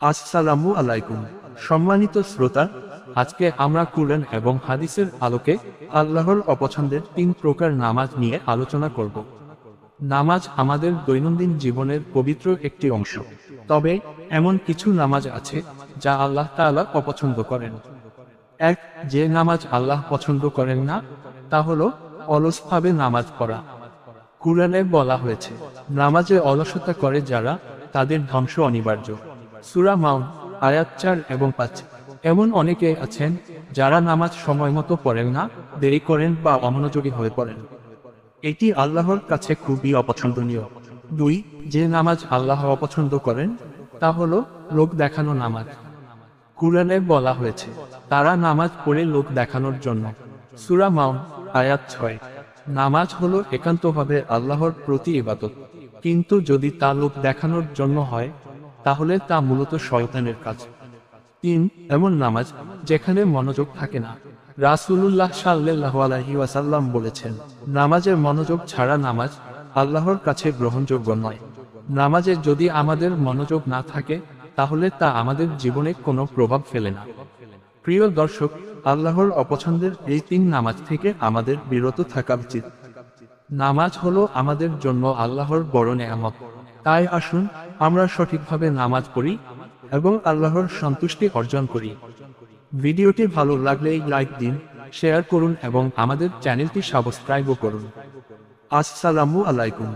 আসসালামু আলাইকুম। সম্মানিত শ্রোতা, আজকে আমরা কুরআন এবং হাদিসের আলোকে আল্লাহর অপছন্দের তিন প্রকার নামাজ নিয়ে আলোচনা করব। নামাজ আমাদের দৈনন্দিন জীবনের পবিত্র একটি অংশ। তবে এমন কিছু নামাজ আছে যা আল্লাহ তাআলা অপছন্দ করেন। এক, যে নামাজ আল্লাহ পছন্দ করেন না, তা হলো অলসভাবে নামাজ পড়া। কুরআনে বলা হয়েছে, নামাজে অলসতা করে যারা, তাদের ধ্বংস অনিবার্য। সুরা মাউন, আয়াত চার এবং পাঁচ। এমন অনেকে আছেন যারা নামাজ সময় মতো পড়েন না, দেরি করেন বা অমনোযোগী হয়ে পড়েন। এটি আল্লাহর কাছে খুবই অপছন্দনীয়। দুই, যে নামাজ আল্লাহ অপছন্দ করেন, তা হল লোক দেখানো নামাজ। কুরআনে বলা হয়েছে, তারা নামাজ পড়ে লোক দেখানোর জন্য। সুরা মাউন, আয়াত ছয়। নামাজ হলো একান্তভাবে আল্লাহর প্রতি ইবাদত। কিন্তু যদি তা লোক দেখানোর জন্য হয় তাহলে তা মূলত শয়তানের কাজ। তিন, এমন নামাজ যেখানে মনোযোগ থাকে না। রাসূলুল্লাহ সাল্লাল্লাহু আলাইহি ওয়াসাল্লাম বলেছেন, নামাজের মনোযোগ ছাড়া নামাজ আল্লাহর কাছে গ্রহণযোগ্য নয়। নামাজে যদি আমাদের মনোযোগ না থাকে, তাহলে তা আমাদের জীবনে কোনো প্রভাব ফেলে না। প্রিয় দর্শক, আল্লাহর অপছন্দের এই তিন নামাজ থেকে আমাদের বিরত থাকা উচিত। নামাজ হলো আমাদের জন্য আল্লাহর বড় নেয়ামত। তাই আসুন আমরা সঠিকভাবে নামাজ পড়ি এবং আল্লাহর সন্তুষ্টি অর্জন করি। ভিডিওটি ভালো লাগলে লাইক দিন, শেয়ার করুন এবং আমাদের চ্যানেলটি সাবস্ক্রাইবও করুন। আসসালামু আলাইকুম।